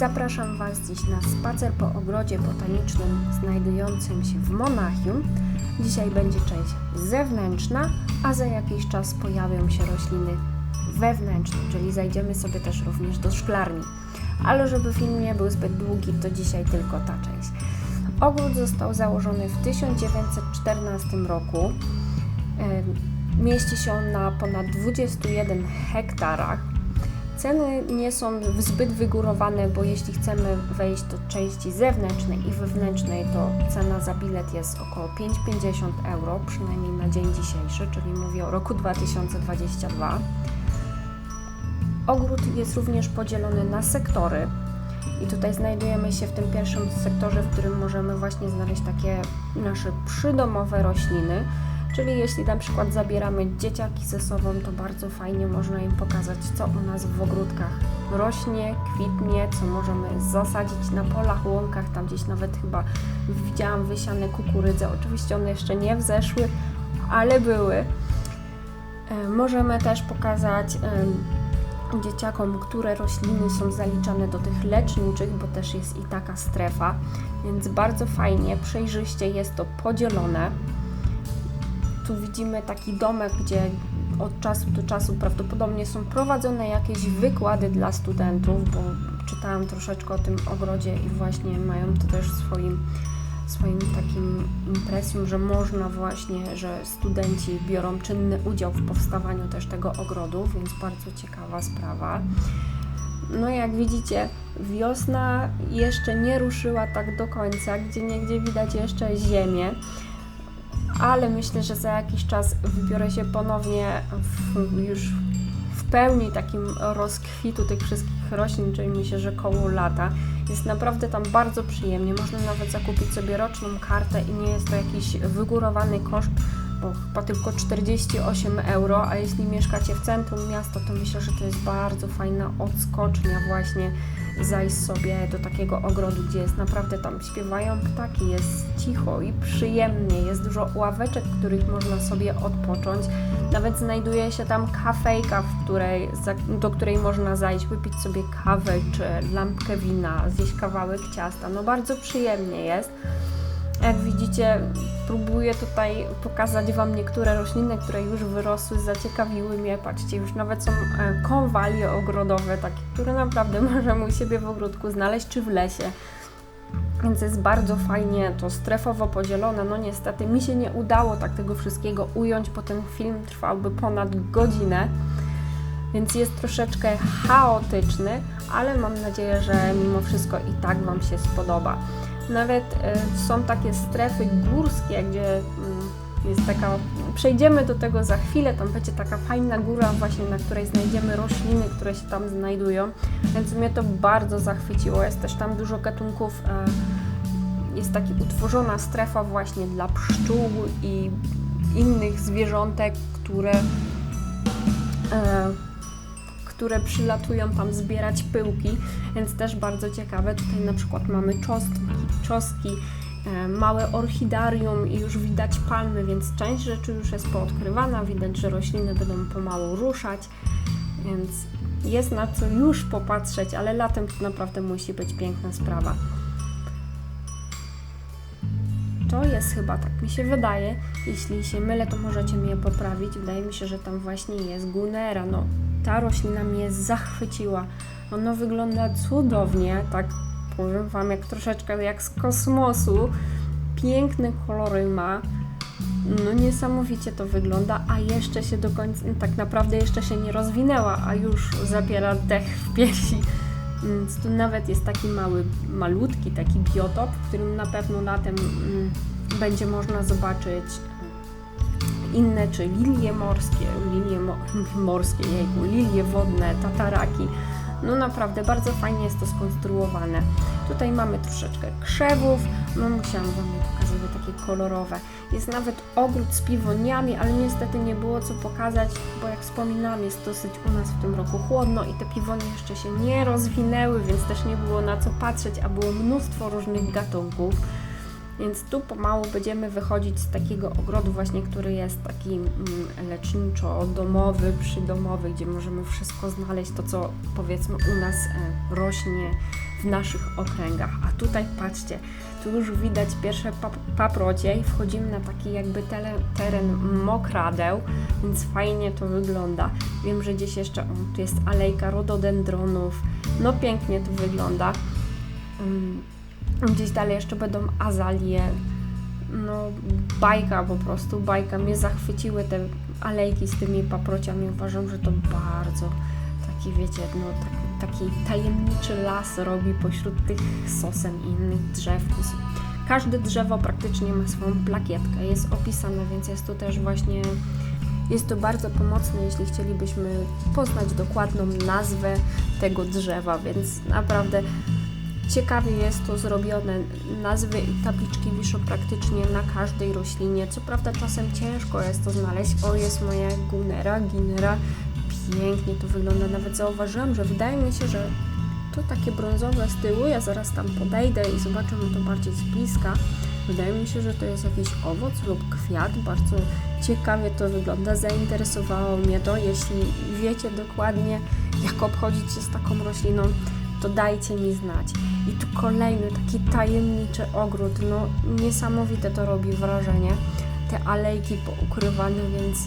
Zapraszam Was dziś na spacer po ogrodzie botanicznym znajdującym się w Monachium. Dzisiaj będzie część zewnętrzna, a za jakiś czas pojawią się rośliny wewnętrzne, czyli zajdziemy sobie też również do szklarni. Ale żeby film nie był zbyt długi, to dzisiaj tylko ta część. Ogród został założony w 1914 roku. E, Mieści się on na ponad 21 hektarach. Ceny nie są zbyt wygórowane, bo jeśli chcemy wejść do części zewnętrznej i wewnętrznej, to cena za bilet jest około 5,50 euro, przynajmniej na dzień dzisiejszy, czyli mówię o roku 2022. Ogród jest również podzielony na sektory. I tutaj znajdujemy się w tym pierwszym sektorze, w którym możemy właśnie znaleźć takie nasze przydomowe rośliny. Czyli jeśli na przykład zabieramy dzieciaki ze sobą, to bardzo fajnie można im pokazać, co u nas w ogródkach rośnie, kwitnie, co możemy zasadzić na polach, łąkach. Tam gdzieś nawet chyba widziałam wysiane kukurydze. Oczywiście one jeszcze nie wzeszły, ale były. E, Możemy też pokazać em, dzieciakom, które rośliny są zaliczane do tych leczniczych, bo też jest i taka strefa, więc bardzo fajnie, przejrzyście jest to podzielone. Tu widzimy taki domek, gdzie od czasu do czasu prawdopodobnie są prowadzone jakieś wykłady dla studentów, bo czytałam troszeczkę o tym ogrodzie i właśnie mają to też w swoim, swoim takim impresjum, że można właśnie, że studenci biorą czynny udział w powstawaniu też tego ogrodu, więc bardzo ciekawa sprawa. No jak widzicie, wiosna jeszcze nie ruszyła tak do końca, gdzie niegdzie widać jeszcze ziemię ale myślę, że za jakiś czas wybiorę się ponownie w, już w pełni takim rozkwitu tych wszystkich roślin, czyli myślę, że koło lata. Jest naprawdę tam bardzo przyjemnie. Można nawet zakupić sobie roczną kartę i nie jest to jakiś wygórowany koszt, bo chyba tylko 48 euro, a jeśli mieszkacie w centrum miasta, to myślę, że to jest bardzo fajna odskocznia właśnie zajść sobie do takiego ogrodu, gdzie jest naprawdę tam śpiewają ptaki, jest cicho i przyjemnie, jest dużo ławeczek, w których można sobie odpocząć. Nawet znajduje się tam kafejka, w której, do której można zajść, wypić sobie kawę czy lampkę wina, zjeść kawałek ciasta. No bardzo przyjemnie jest. Jak widzicie, próbuję tutaj pokazać Wam niektóre rośliny, które już wyrosły, zaciekawiły mnie. Patrzcie, już nawet są e, konwalie ogrodowe, takie, które naprawdę możemy u siebie w ogródku znaleźć czy w lesie. Więc jest bardzo fajnie to strefowo podzielone. No niestety mi się nie udało tak tego wszystkiego ująć, bo ten film trwałby ponad godzinę. Więc jest troszeczkę chaotyczny, ale mam nadzieję, że mimo wszystko i tak Wam się spodoba. Nawet e, są takie strefy górskie, gdzie mm, jest taka. Przejdziemy do tego za chwilę. Tam będzie taka fajna góra, właśnie na której znajdziemy rośliny, które się tam znajdują. Więc mnie to bardzo zachwyciło. Jest też tam dużo gatunków. E, jest taka utworzona strefa właśnie dla pszczół i innych zwierzątek, które. E, które przylatują tam zbierać pyłki, więc też bardzo ciekawe. Tutaj na przykład mamy czostki, czoski, e, małe orchidarium i już widać palmy, więc część rzeczy już jest poodkrywana. Widać, że rośliny będą pomału ruszać, więc jest na co już popatrzeć, ale latem to naprawdę musi być piękna sprawa. To jest chyba, tak mi się wydaje. Jeśli się mylę, to możecie mnie poprawić. Wydaje mi się, że tam właśnie jest gunera. No, ta roślina mnie zachwyciła. Ona wygląda cudownie, tak powiem Wam, jak troszeczkę jak z kosmosu. Piękne kolory ma. No niesamowicie to wygląda, a jeszcze się do końca, tak naprawdę jeszcze się nie rozwinęła, a już zabiera dech w piersi. Więc tu nawet jest taki mały, malutki taki biotop, w którym na pewno latem mm, będzie można zobaczyć inne, czy lilie morskie, lilie mo morskie, jejku, lilie wodne, tataraki. No naprawdę bardzo fajnie jest to skonstruowane. Tutaj mamy troszeczkę krzewów, no musiałam Wam je pokazać, bo takie kolorowe. Jest nawet ogród z piwoniami, ale niestety nie było co pokazać, bo jak wspominałam, jest dosyć u nas w tym roku chłodno i te piwonie jeszcze się nie rozwinęły, więc też nie było na co patrzeć, a było mnóstwo różnych gatunków. Więc tu pomału będziemy wychodzić z takiego ogrodu właśnie, który jest taki mm, leczniczo-domowy, przydomowy, gdzie możemy wszystko znaleźć, to co powiedzmy u nas e, rośnie w naszych okręgach. A tutaj patrzcie, tu już widać pierwsze pap paprocie i wchodzimy na taki jakby teren mokradeł, więc fajnie to wygląda. Wiem, że gdzieś jeszcze, o, tu jest alejka rododendronów, no pięknie to wygląda. Mm, Gdzieś dalej jeszcze będą azalie, no bajka po prostu, bajka. Mnie zachwyciły te alejki z tymi paprociami. Uważam, że to bardzo taki, wiecie, no tak, taki tajemniczy las robi pośród tych sosen i innych drzew. Każde drzewo praktycznie ma swoją plakietkę, jest opisane, więc jest to też właśnie, jest to bardzo pomocne, jeśli chcielibyśmy poznać dokładną nazwę tego drzewa, więc naprawdę Ciekawie jest to zrobione. Nazwy i tabliczki wiszą praktycznie na każdej roślinie. Co prawda czasem ciężko jest to znaleźć. O, jest moja gunera, ginera. Pięknie to wygląda. Nawet zauważyłam, że wydaje mi się, że to takie brązowe z tyłu. Ja zaraz tam podejdę i zobaczymy to bardziej z bliska. Wydaje mi się, że to jest jakiś owoc lub kwiat. Bardzo ciekawie to wygląda. Zainteresowało mnie to. Jeśli wiecie dokładnie, jak obchodzić się z taką rośliną, to dajcie mi znać. I tu kolejny taki tajemniczy ogród, no niesamowite to robi wrażenie. Te alejki poukrywane, więc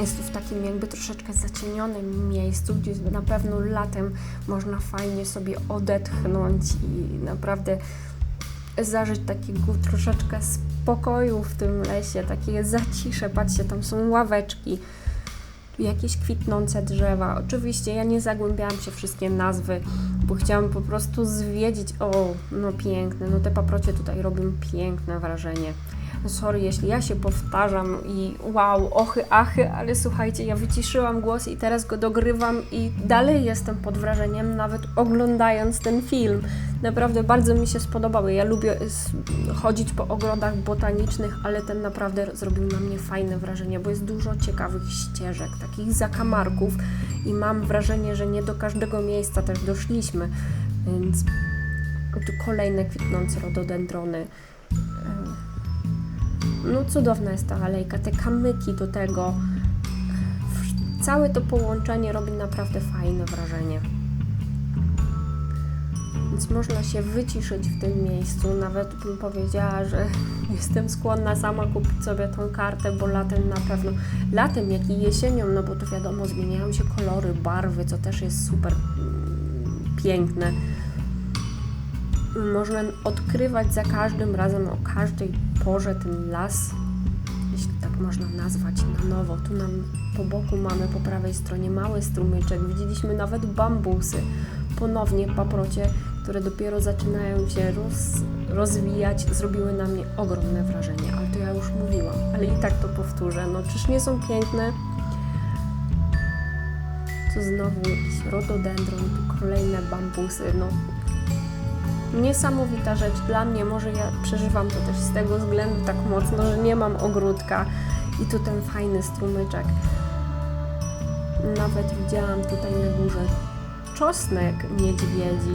jest tu w takim jakby troszeczkę zacienionym miejscu, gdzie na pewno latem można fajnie sobie odetchnąć i naprawdę zażyć takiego troszeczkę spokoju w tym lesie, takie zacisze. Patrzcie, tam są ławeczki, jakieś kwitnące drzewa. Oczywiście ja nie zagłębiałam się wszystkie nazwy, bo chciałam po prostu zwiedzić. O, no piękne, no te paprocie tutaj robią piękne wrażenie. No sorry, jeśli ja się powtarzam i wow, ochy, achy, ale słuchajcie, ja wyciszyłam głos i teraz go dogrywam i dalej jestem pod wrażeniem, nawet oglądając ten film. Naprawdę bardzo mi się spodobały. Ja lubię s- chodzić po ogrodach botanicznych, ale ten naprawdę zrobił na mnie fajne wrażenie, bo jest dużo ciekawych ścieżek, takich zakamarków i mam wrażenie, że nie do każdego miejsca też doszliśmy, więc tu kolejne kwitnące rododendrony. No cudowna jest ta alejka, te kamyki do tego. Całe to połączenie robi naprawdę fajne wrażenie. Więc można się wyciszyć w tym miejscu. Nawet bym powiedziała, że jestem skłonna sama kupić sobie tą kartę, bo latem na pewno, latem jak i jesienią, no bo to wiadomo, zmieniają się kolory, barwy, co też jest super mm, piękne. Można odkrywać za każdym razem o każdej porze ten las, jeśli tak można nazwać na nowo. Tu nam po boku mamy po prawej stronie mały strumyczek, widzieliśmy nawet bambusy. Ponownie paprocie, które dopiero zaczynają się roz, rozwijać, zrobiły na mnie ogromne wrażenie, ale to ja już mówiłam, ale i tak to powtórzę. No czyż nie są piękne? Tu znowu jakiś rododendron, tu kolejne bambusy, no niesamowita rzecz dla mnie. Może ja przeżywam to też z tego względu tak mocno, że nie mam ogródka i tu ten fajny strumyczek. Nawet widziałam tutaj na górze czosnek niedźwiedzi,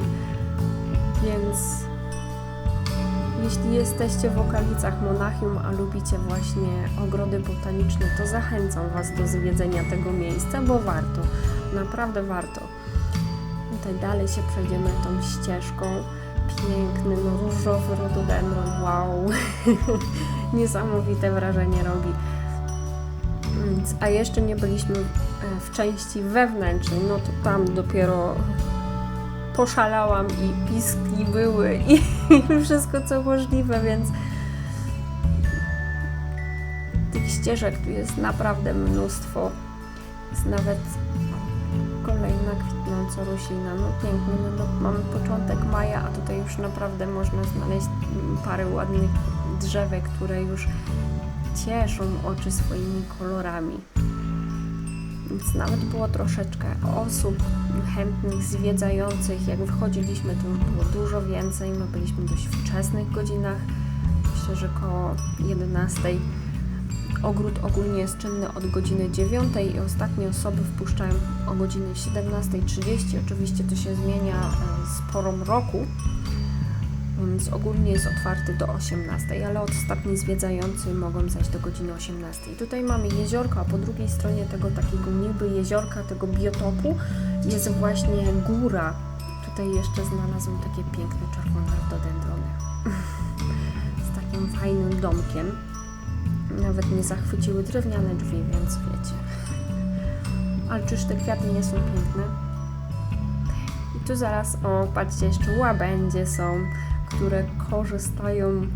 więc jeśli jesteście w okolicach Monachium, a lubicie właśnie ogrody botaniczne, to zachęcam Was do zwiedzenia tego miejsca, bo warto, naprawdę warto. Tutaj dalej się przejdziemy tą ścieżką. Piękny, no różowy rododendron, wow. Niesamowite wrażenie robi. A jeszcze nie byliśmy e, w części wewnętrznej, no to tam dopiero poszalałam i piski były i, i wszystko co możliwe, więc tych ścieżek tu jest naprawdę mnóstwo. Jest nawet kolejna kwitnąca roślina. No pięknie, no, no, mamy początek maja, a tutaj już naprawdę można znaleźć parę ładnych drzewek, które już cieszą oczy swoimi kolorami. Więc nawet było troszeczkę osób chętnych, zwiedzających. Jak wychodziliśmy, to już było dużo więcej. My byliśmy dość wczesnych godzinach, myślę, że koło 11. Ogród ogólnie jest czynny od godziny 9 i ostatnie osoby wpuszczają o godzinie 17.30. Oczywiście to się zmienia e, z porą roku, więc ogólnie jest otwarty do 18, ale ostatni zwiedzający mogą zajść do godziny 18. Tutaj mamy jeziorko, a po drugiej stronie tego takiego niby jeziorka, tego biotopu jest właśnie góra. tutaj jeszcze znalazłam takie piękne czerwone rododendrony. Z takim fajnym domkiem. Nawet mnie zachwyciły drewniane drzwi, więc wiecie. Ale czyż te kwiaty nie są piękne? I tu zaraz, o, patrzcie, jeszcze łabędzie są, które korzystają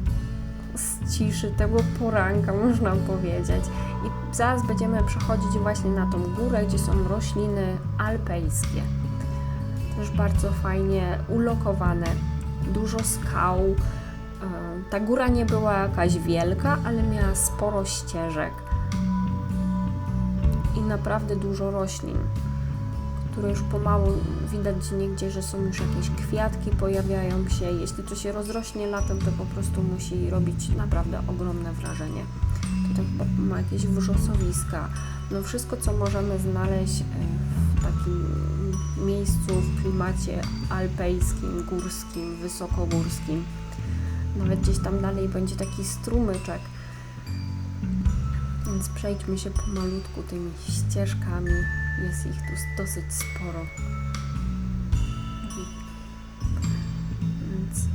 z ciszy tego poranka, można powiedzieć. I zaraz będziemy przechodzić właśnie na tą górę, gdzie są rośliny alpejskie. Też bardzo fajnie ulokowane, dużo skał. Ta góra nie była jakaś wielka, ale miała sporo ścieżek i naprawdę dużo roślin, które już pomału widać gdzie że są już jakieś kwiatki pojawiają się. Jeśli to się rozrośnie latem, to po prostu musi robić naprawdę ogromne wrażenie. Tutaj ma jakieś wrzosowiska. No wszystko, co możemy znaleźć e, w takim miejscu, w klimacie alpejskim, górskim, wysokogórskim. Nawet gdzieś tam dalej będzie taki strumyczek. Więc przejdźmy się pomalutku tymi ścieżkami. Jest ich tu dosyć sporo. Więc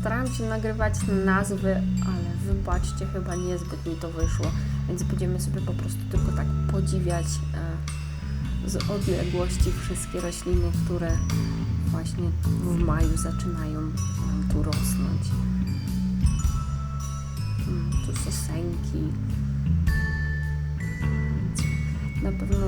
staram się nagrywać nazwy, ale wybaczcie, chyba niezbyt mi to wyszło. Więc będziemy sobie po prostu tylko tak podziwiać e, z odległości wszystkie rośliny, które właśnie w maju zaczynają nam tu rosnąć. Mm, Tu sosenki. Na pewno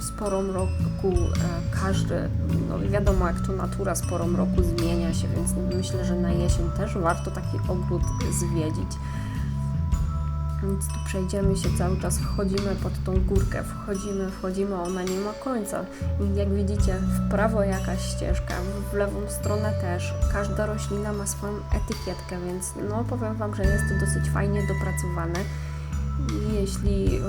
z porą roku e, każdy, no wiadomo jak to natura z porą roku zmienia się, więc myślę, że na jesień też warto taki ogród zwiedzić. Więc tu przejdziemy się cały czas, wchodzimy pod tą górkę, wchodzimy, wchodzimy, ona nie ma końca. I jak widzicie, w prawo jakaś ścieżka, w lewą stronę też. Każda roślina ma swoją etykietkę, więc no powiem Wam, że jest to dosyć fajnie dopracowane. Jeśli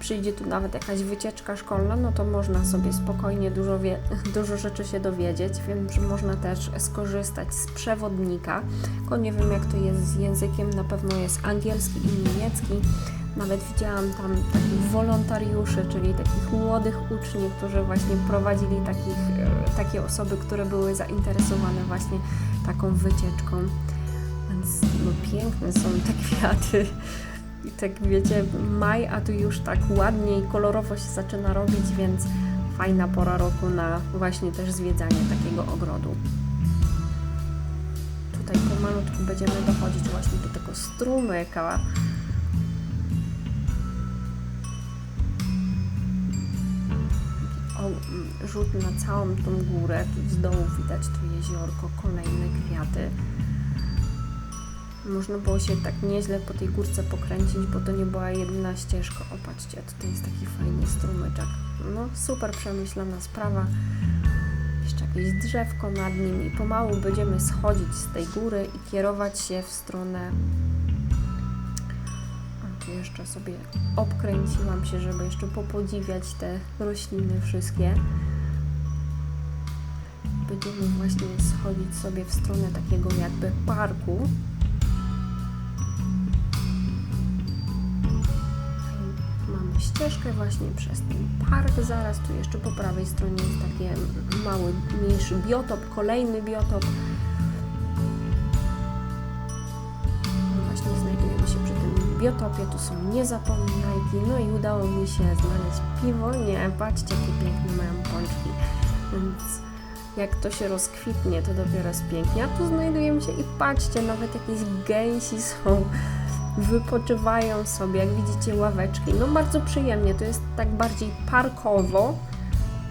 przyjdzie tu nawet jakaś wycieczka szkolna, no to można sobie spokojnie dużo, wie, dużo rzeczy się dowiedzieć. Wiem, że można też skorzystać z przewodnika, tylko nie wiem jak to jest z językiem, na pewno jest angielski i niemiecki. Nawet widziałam tam takich wolontariuszy, czyli takich młodych uczniów, którzy właśnie prowadzili takich, e, takie osoby, które były zainteresowane właśnie taką wycieczką. Więc no, piękne są te kwiaty. I tak wiecie, maj, a tu już tak ładnie i kolorowo się zaczyna robić, więc fajna pora roku na właśnie też zwiedzanie takiego ogrodu. Tutaj pomalutku będziemy dochodzić właśnie do tego strumyka. Mm, rzut na całą tą górę, tu z dołu widać to jeziorko, kolejne kwiaty. Można było się tak nieźle po tej górce pokręcić, bo to nie była jedyna ścieżka. Opatrzcie, tutaj jest taki fajny strumyczek. No, super przemyślana sprawa. Jeszcze jakieś drzewko nad nim i pomału będziemy schodzić z tej góry i kierować się w stronę... A tu jeszcze sobie obkręciłam się, żeby jeszcze popodziwiać te rośliny wszystkie. Będziemy właśnie schodzić sobie w stronę takiego jakby parku. Ścieżkę właśnie przez ten park. Zaraz tu jeszcze po prawej stronie jest taki mały, mniejszy biotop, kolejny biotop. Właśnie znajdujemy się przy tym biotopie. Tu są niezapominajki. No i udało mi się znaleźć piwo. Nie, patrzcie, jakie piękne mają pączki. Więc jak to się rozkwitnie, to dopiero jest pięknie. A tu znajdujemy się i patrzcie, nawet jakieś gęsi są wypoczywają sobie, jak widzicie ławeczki. No bardzo przyjemnie, to jest tak bardziej parkowo.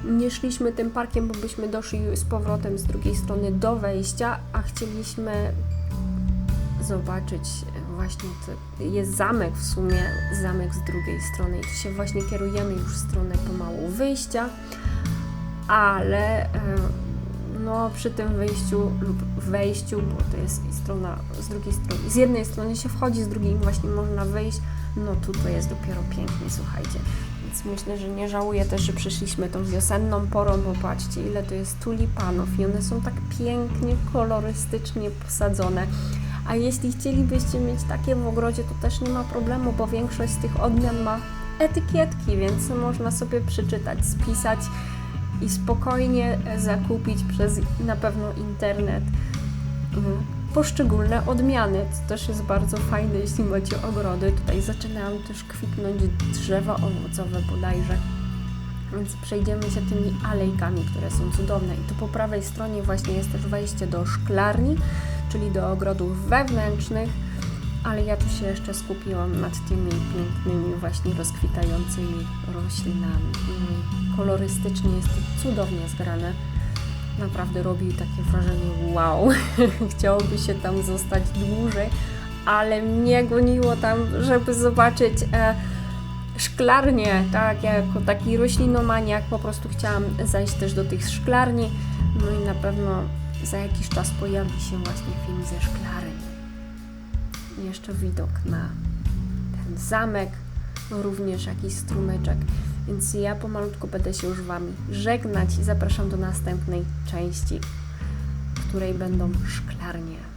Nie szliśmy tym parkiem, bo byśmy doszli z powrotem z drugiej strony do wejścia, a chcieliśmy zobaczyć właśnie, to jest zamek w sumie, zamek z drugiej strony i tu się właśnie kierujemy już w stronę pomału wyjścia, ale e, no przy tym wyjściu lub wejściu, bo to jest strona z drugiej strony, z jednej strony się wchodzi, z drugiej właśnie można wyjść, no tu to jest dopiero pięknie, słuchajcie. Więc myślę, że nie żałuję też, że przyszliśmy tą wiosenną porą, bo patrzcie ile to jest tulipanów i one są tak pięknie, kolorystycznie posadzone. A jeśli chcielibyście mieć takie w ogrodzie, to też nie ma problemu, bo większość z tych odmian ma etykietki, więc można sobie przeczytać, spisać i spokojnie zakupić przez na pewno internet mm, poszczególne odmiany. To też jest bardzo fajne, jeśli macie ogrody. Tutaj zaczynają też kwitnąć drzewa owocowe bodajże. Więc przejdziemy się tymi alejkami, które są cudowne. I tu po prawej stronie właśnie jest też wejście do szklarni, czyli do ogrodów wewnętrznych. Ale ja tu się jeszcze skupiłam nad tymi pięknymi, właśnie rozkwitającymi roślinami. Kolorystycznie jest cudownie zgrane. Naprawdę robi takie wrażenie wow. Chciałoby się tam zostać dłużej, ale mnie goniło tam, żeby zobaczyć e, szklarnię, tak, jako taki roślinomaniak po prostu chciałam zajść też do tych szklarni, no i na pewno za jakiś czas pojawi się właśnie film ze szklarni. Jeszcze widok na ten zamek, no również jakiś strumyczek. Więc ja pomalutku będę się już Wami żegnać i zapraszam do następnej części, w której będą szklarnie.